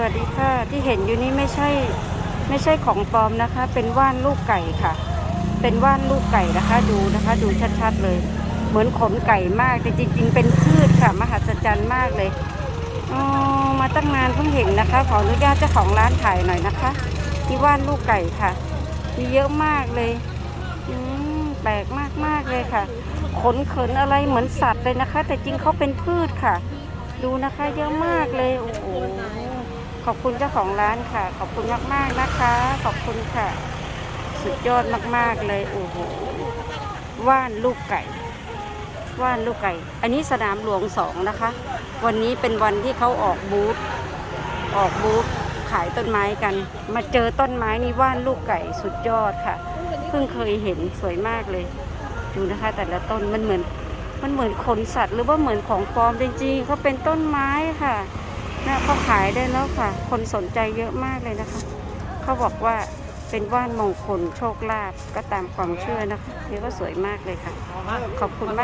วัสดีค่ะ ที่เห็นอยู่นี่ไม่ใช่ไม่ใช่ของปลอมนะคะ เป็นว่านลูกไก่ค่ะ เป็นว่านลูกไก่นะคะดูนะคะ ดูชัดๆเลย เหมือนขนไก่มากแต่จริง ๆ เป็นพืชค่ะ มหัศจรรย์มากเลยอ๋อมาตั้งนานเพิ่งเห็นนะคะ ขออนุญาตเจ้าของร้านถ่ายหน่อยนะคะนี่ว่านลูกไก่ค่ะ มีเยอะมากเลยอืมแปลกมากๆเลยค่ะ ขนเขินอะไรเหมือนสัตว์เลยนะคะ แต่จริงเขาเป็นพืชค่ะ ดูนะคะ เยอะมากเลยโอ้โห ขอบคุณเจ้าของร้านค่ะ ขอบคุณมากๆนะคะ ขอบคุณค่ะ สุดยอดมากๆเลยโอ้โหว่านลูกไก่ ว่านลูกไก่ อันนี้สนามหลวงสองนะคะ วันนี้เป็นวันที่เขาออกบูธออกบูธขายต้นไม้กัน มาเจอต้นไม้นี่ว่านลูกไก่สุดยอดค่ะ เพิ่งเคยเห็นสวยมากเลย ดูนะคะ แต่ละต้นมันเหมือน มันเหมือนขนสัตว์ หรือว่าเหมือนของปลอมจริงๆเขาเป็นต้นไม้ค่ะ น่าเขาขายได้แล้วค่ะ คนสนใจเยอะมากเลยนะคะ เขาบอกว่าเป็นว่านมงคลโชคลาภก็ตามความเชื่อนะคะนี่ก็สวยมากเลยค่ะ ขอบคุณมาก